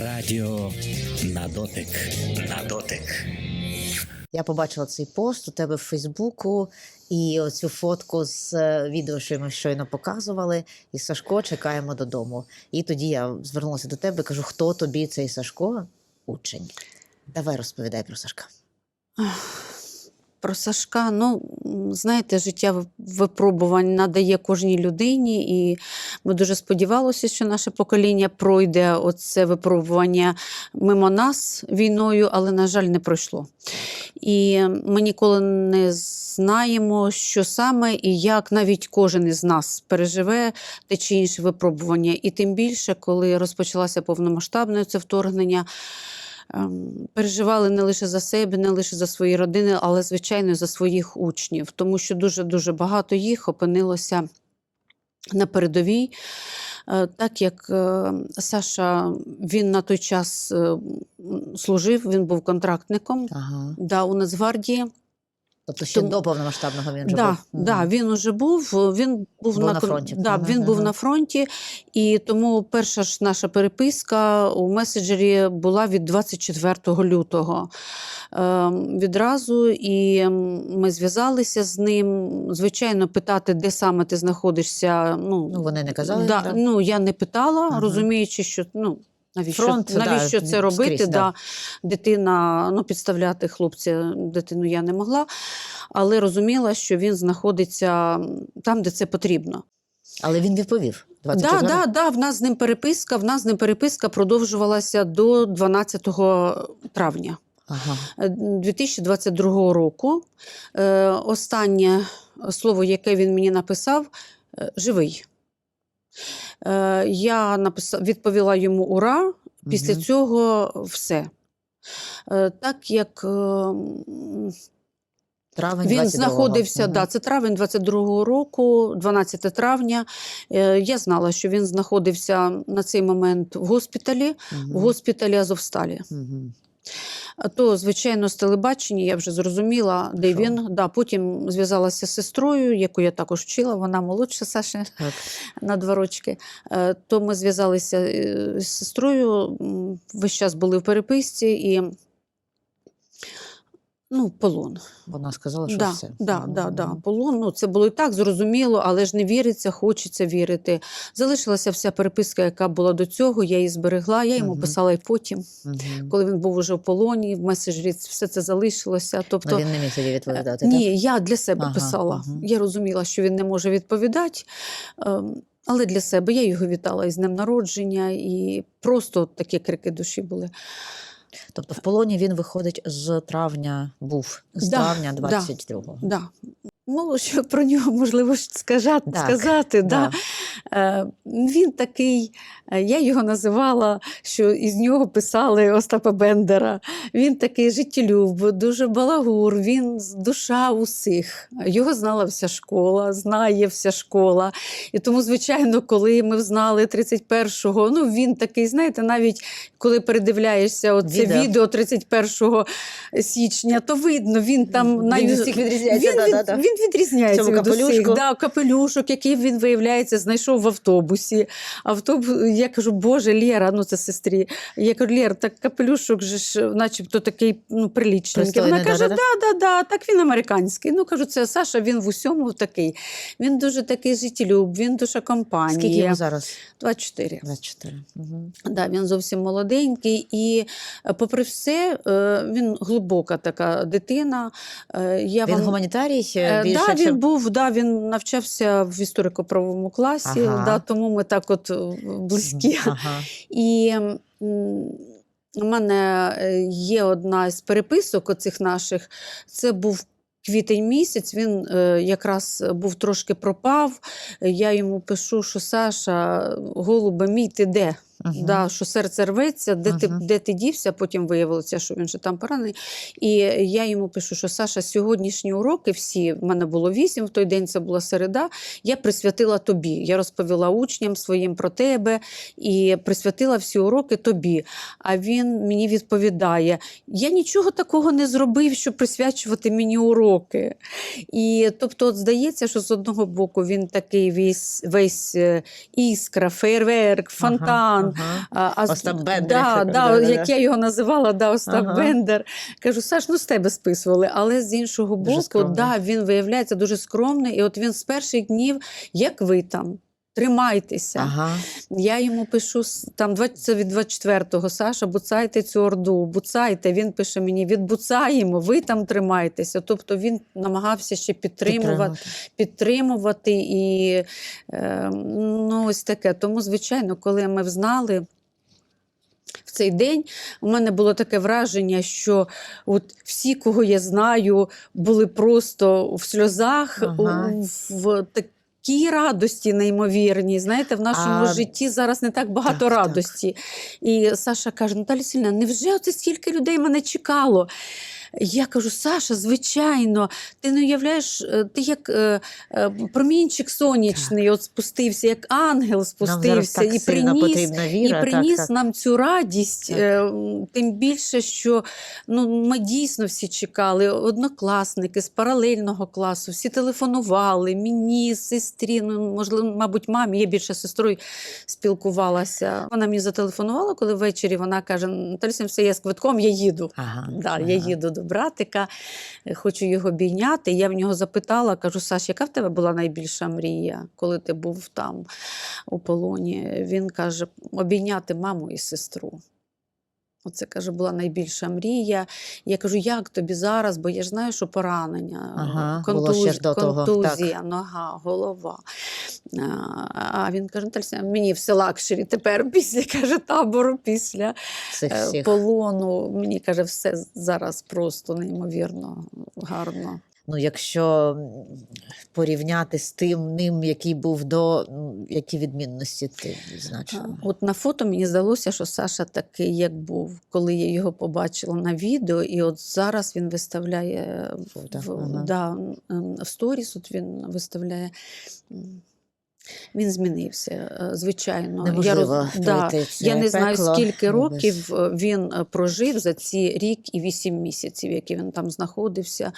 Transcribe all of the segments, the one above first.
Радіо на дотик. На дотик. Я побачила цей пост у тебе в Фейсбуку і оцю фотку з е, відео, що ми щойно показували. І Сашко чекаємо додому. І тоді я звернулася до тебе і кажу: хто тобі цей Сашко? Учень. Давай розповідай про Сашка. Про Сашка, ну знаєте, життя випробувань надає кожній людині, і ми дуже сподівалися, що наше покоління пройде оце випробування мимо нас війною, але, на жаль, не пройшло. І ми ніколи не знаємо, що саме і як навіть кожен із нас переживе те чи інше випробування. І тим більше, коли розпочалося повномасштабне це вторгнення. Ем, Переживали не лише за себе, не лише за свої родини, але звичайно за своїх учнів, тому що дуже дуже багато їх опинилося на передовій. Е, Так як е, Саша він на той час е, служив, він був контрактником Ага. да, у Нацгвардії. Тобто ще Тому- до повномасштабного він вже Да, був. Да, він уже був. Він був, Був на кон- фронті. Да, Мгм, він був на фронті, і тому перша ж наша переписка у меседжері була від 24 лютого. Ем, відразу і ми зв'язалися з ним. Звичайно, питати, де саме ти знаходишся. Ну, Ну, вони не казали. да, ну я не питала, Ага. розуміючи, що ну. Навіщо, Фронт, навіщо да, це робити? скрізь, да. да. Дитина, ну, підставляти хлопця, дитину я не могла, але розуміла, що він знаходиться там, де це потрібно. Але він відповів. Так, 24 да, да, да, в нас з ним переписка, в нас з ним переписка продовжувалася до 12 травня. Ага. Е, 2022 року. Е, Останнє слово, яке він мені написав, е, живий. Е, Я написала, відповіла йому ура. Після Мгм. цього все. Е, Так як е, Травень він знаходився, Мгм. да, це травень 22-го року, 12 травня. Е, Я знала, що він знаходився на цей момент в госпіталі, Мгм. в госпіталі Азовсталі. Мгм. То, звичайно, з телебачення я вже зрозуміла, де Шо? він. Да, потім зв'язалася з сестрою, яку я також вчила, вона молодша Саші Так. на два рочки. Е, То ми зв'язалися е, з сестрою, весь час були в переписці і ну, полон. Вона сказала, що Да, все. да, да, да. Полон, ну, це було і так зрозуміло, але ж не віриться, хочеться вірити. Залишилася вся переписка, яка була до цього, я її зберегла, я йому Мгм. писала і потім, Мгм. коли він був уже в полоні, в меседжері все це залишилося. Тобто, Ну, він не міг тоді відповідати. так? ні, я для себе Ага, писала. мгм. Я розуміла, що він не може відповідати. ем, Але для себе я його вітала із днем народження, і просто такі крики душі були. Тобто в полоні він виходить з травня, був з Да, травня да. 22-го. Да. Ну, що про нього можливо сказати. Так, сказати да. Да. Е, Він такий, е, я його називала, що із нього писали Остапа Бендера. Він такий життєлюб, дуже балагур, він душа усіх. Його знала вся школа, знає вся школа. І тому, звичайно, коли ми знали 31-го, ну він такий, знаєте, навіть коли передивляєшся оце Відео. відео, 31 січня, то видно, він там навіть- всіх відрізняється, Він, да, від- да. він відрізняється від усіх. Да, капелюшок, який він виявляється, знайшов в автобусі. Автобус, я кажу, Боже, Лєра, ну це сестрі. Я кажу, Лєр, так капелюшок же ж, начебто такий ну, прилічненький. Вона каже, да, да, да, так він американський. Ну кажу, це Саша, він в усьому такий. Він дуже такий життєлюб, він душа компанії. Скільки йому зараз? 24. 24. Угу. Да, він зовсім молоденький, і е, попри все, е, він глибока така дитина. Е, Я Він вам... гуманітарій більше, да, він чим... був, да, він навчався в історико-правовому класі, Ага. да, тому ми так от е, близькі. Ага. І у мене е, є одна з переписок оцих наших. Це був квітень місяць, він е, якраз був трошки пропав. Я йому пишу, що Саша, голубе мій, ти де? Мгм. Да, що серце рветься, де, ти, де ти дівся, потім виявилося, що він ще там поранений. І я йому пишу, що Саша, сьогоднішні уроки всі, в мене було вісім, в той день це була середа, я присвятила тобі. Я розповіла учням своїм про тебе і присвятила всі уроки тобі. А він мені відповідає: я нічого такого не зробив, щоб присвячувати мені уроки. І тобто, от здається, що з одного боку він такий весь, весь е, іскра, фейерверк, фонтан. Ага. А, Остап Бендер, Да, да, як я його називала, да, Остап Ага. Бендер. Кажу, Саш, ну з тебе списували. Але з іншого боку, да, він виявляється дуже скромний. І от він з перших днів, як ви там, тримайтеся. Ага. Я йому пишу там 20, це від 24-го, Саша, буцайте цю орду, буцайте. Він пише мені: відбуцаємо, ви там тримайтеся. Тобто він намагався ще підтримувати, підтримувати і е, ну, ось таке. Тому, звичайно, коли ми взнали. В цей день у мене було таке враження, що от всі, кого я знаю, були просто в сльозах, Ага. у- в такій радості неймовірні. Знаєте, в нашому А, житті зараз не так багато так, так. радості. І Саша каже: Наталі Сільна, невже оце стільки людей мене чекало? Я кажу, Саша, звичайно, ти не уявляєш, е, ти як е, е, промінчик сонячний, от спустився, як ангел Нам спустився так і приніс, потрібна і приніс так, так. нам цю радість. Так. е, Тим більше, що ну, ми дійсно всі чекали. Однокласники з паралельного класу, всі телефонували, мені, сестрі, ну, можливо, мабуть, мамі. Я більше з сестрою спілкувалася. Вона мені зателефонувала, коли ввечері вона каже: Наталя, все, я з квитком, я їду. Ага. Да, ага. Я їду до братика, е, хочу його обійняти. Я в нього запитала, кажу: Саш, яка в тебе була найбільша мрія, коли ти був там у полоні? Він каже: обійняти маму і сестру. Оце каже, була найбільша мрія. Я кажу, як тобі зараз? Бо я ж знаю, що поранення, Ага, контуз- того, контузія, нога, голова. А, він каже, Наталя, мені все лакшері тепер після каже, табору, після е, всіх. полону. Мені каже, все зараз просто неймовірно гарно. Ну, якщо порівняти з тим ним, який був до, ну, які відмінності ти відзначила? От на фото мені здалося, що Саша такий, як був, коли я його побачила на відео, і от зараз він виставляє Фото, в, ага. да, в сторіс, от він виставляє. Він змінився, е, звичайно. Неможливо роз- да, Я не знаю, пекло скільки років е, він е, прожив за ці рік і вісім місяців, які він там знаходився.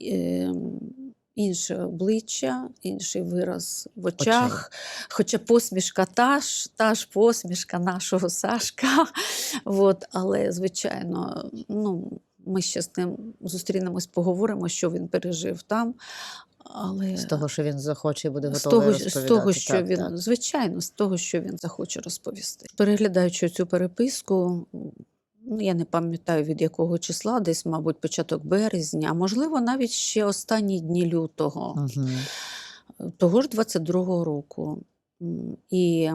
Ем, Інше обличчя, інший вираз в очах. Хоча посмішка та ж, та ж посмішка нашого Сашка. От, але, звичайно, ну, ми ще з ним зустрінемось, поговоримо, що він пережив там. Але З того, що він захоче і буде з того, розповідати. з того, що так, він, так. звичайно, з того, що він захоче розповісти. Переглядаючи цю переписку, ну, я не пам'ятаю від якого числа, десь, мабуть, початок березня, а можливо, навіть ще останні дні лютого, угу. того ж 22-го року. І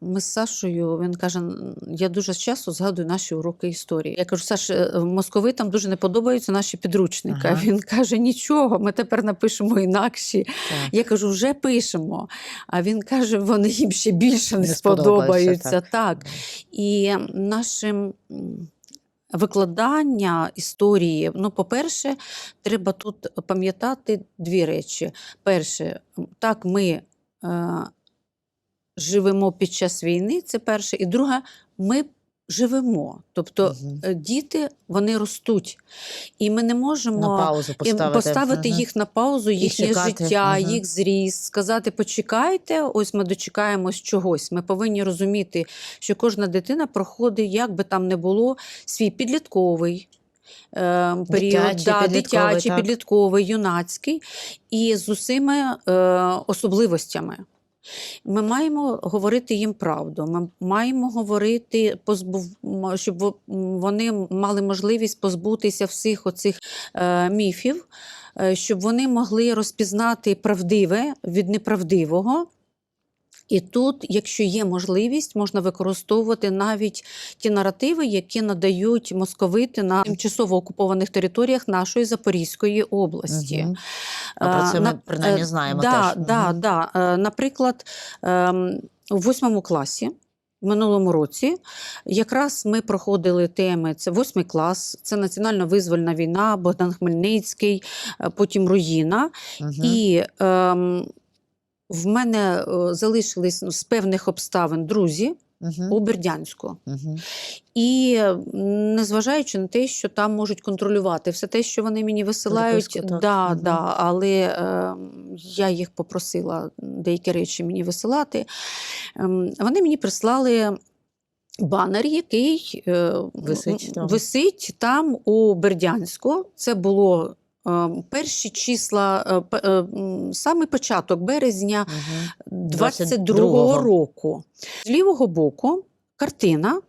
ми з Сашою, він каже: я дуже часто згадую наші уроки історії. Я кажу, Саш, е, московитам дуже не подобаються наші підручники. Ага. Він каже: нічого, ми тепер напишемо інакші. Так. Я кажу, вже пишемо. А він каже, вони їм ще більше не, Не сподобаються, так. Так. І нашим. Викладання історії, ну, по-перше, треба тут пам'ятати дві речі. Перше, так, ми е, живемо під час війни, це перше. І друге, ми живемо. Тобто е, діти вони ростуть. І ми не можемо На паузу поставити. поставити Мгм. їх на паузу, їхнє життя, Мгм. їх зріст, сказати, почекайте, ось ми дочекаємось чогось. Ми повинні розуміти, що кожна дитина проходить, як би там не було, свій підлітковий. е, Період, Дитячий, да, підлітковий, дитячий, так. підлітковий, юнацький, і з усіми е, особливостями. Ми маємо говорити їм правду. Ми маємо говорити, щоб вони мали можливість позбутися всіх оцих е, міфів, е, щоб вони могли розпізнати правдиве від неправдивого. І тут, якщо є можливість, можна використовувати навіть ті наративи, які надають московити на тимчасово окупованих територіях нашої Запорізької області. Мгм. А про це ми на- принаймні е, знаємо да, теж. Да, Мгм. да. Е, Наприклад, ем, у восьмому класі. В минулому році якраз ми проходили теми: це восьмий клас, це національно-визвольна війна, Богдан Хмельницький, е, потім руїна. Мгм. І ем, в мене е, залишились ну, з певних обставин друзі, Угу. у Бердянську. Угу. І незважаючи на те, що там можуть контролювати все те, що вони мені висилають, так. да, Мгм. да, але е, я їх попросила деякі речі мені висилати. Ем, вони мені прислали. Банер, який е, Висить там. висить там у Бердянську. Це було е, перші числа, е, е, саме початок березня Угу. 22-го року. З лівого боку картина,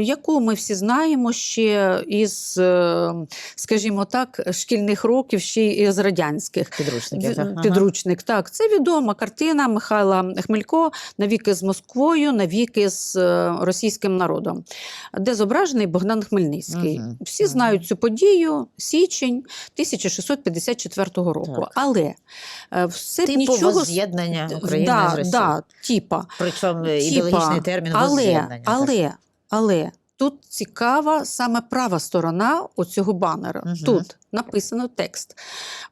яку ми всі знаємо ще із, е, скажімо так, шкільних років, ще й з радянських. Підручники. Ві- Ага. Підручник, так. Це відома картина Михайла Хмелько навіки з Москвою, навіки з е, російським народом, де зображений Богдан Хмельницький. Мгм. Всі знають цю подію, січень 1654 року. Так. Але е, все Типу нічого. возз'єднання України да, з Росією. да, типа. Причому ідеологічний термін але, але, але тут цікава саме права сторона оцього банера. Мгм. Тут написано текст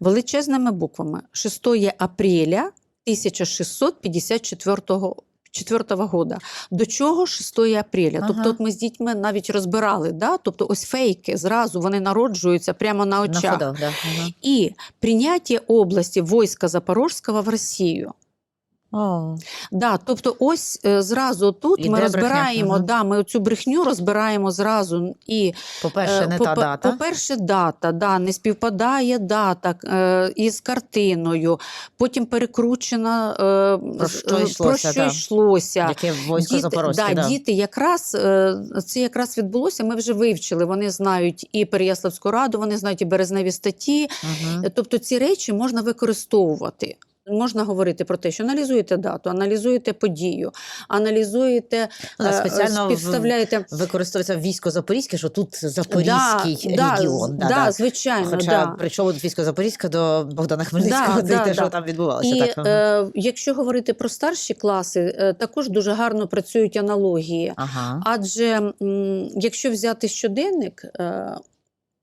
величезними буквами 6 апреля 1654 4 года. До чого 6 апреля? Ага. Тобто, от ми з дітьми навіть розбирали, да? тобто ось фейки зразу вони народжуються прямо на На очах. ходах, да. Ага. І прийняття області війська Запорозького в Росію. О, Да, тобто, ось е, зразу тут Іде ми розбираємо, ага. да, ми цю брехню розбираємо зразу. І, по-перше, е, не та дата. По-перше, дата, да, не співпадає дата е, із картиною, потім перекручена е, Про що е, йшлося, про що да. йшлося. Яке військо Діти, да, да. діти якраз е, це якраз відбулося. Ми вже вивчили. Вони знають і Переяславську раду, вони знають і березневі статті. Мгм. Е, Тобто ці речі можна використовувати. Можна говорити про те, що аналізуєте дату, аналізуєте подію, аналізуєте, е, спеціально співставляєте. Використовується військо Запорізьке, що тут Запорізький да, регіон. Да, да, да. звичайно, Хоча да. причому військо Запорізьке до Богдана Хмельницького, Да, да, те, да. що там відбувалося. І так, е, якщо говорити про старші класи, е, також дуже гарно працюють аналогії. ага. Адже м, якщо взяти щоденник, е,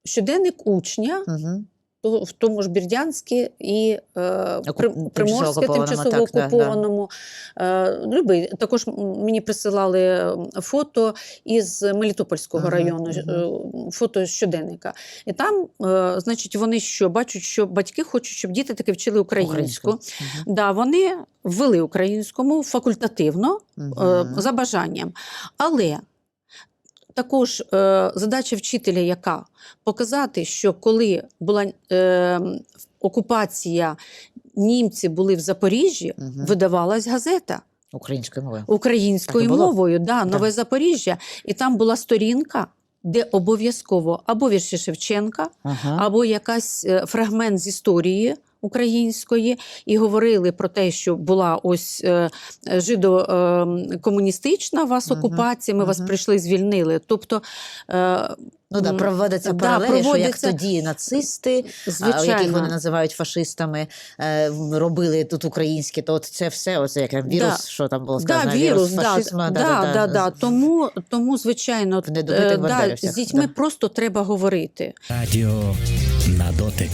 щоденник учня, Угу. В тому ж Бердянській і е, Окуп- При- тимчасово Приморське, окупованому, так, да. Е, любий. Також мені присилали фото із Мелітопольського Мгм, району, мгм. е, фото щоденника. І там, е, значить, вони що бачать, що батьки хочуть, щоб діти таки вчили українську. Мгм. Да, вони ввели українському факультативно е, за бажанням. Але також е, задача вчителя, яка показати, що коли була е, окупація, німці були в Запоріжжі, Мгм. видавалась газета Українською мовою. українською мовою, да. Нове Запоріжжя. І там була сторінка, де обов'язково або вірші Шевченка, Ага. або якась е, фрагмент з історії української, і говорили про те, що була ось е, жидо-комуністична вас окупація, ми вас прийшли, звільнили. Тобто, е, Ну да, проводиться да, паралелі, що як тоді нацисти, а, яких вони називають фашистами, е, робили тут українські, то от це все, оце як вірус, Да. що там було Да, сказано, вірус, да, фашизму, да, да, да, Тому, тому, звичайно, В е, да, з дітьми да. просто треба говорити. Радіо. На дотик.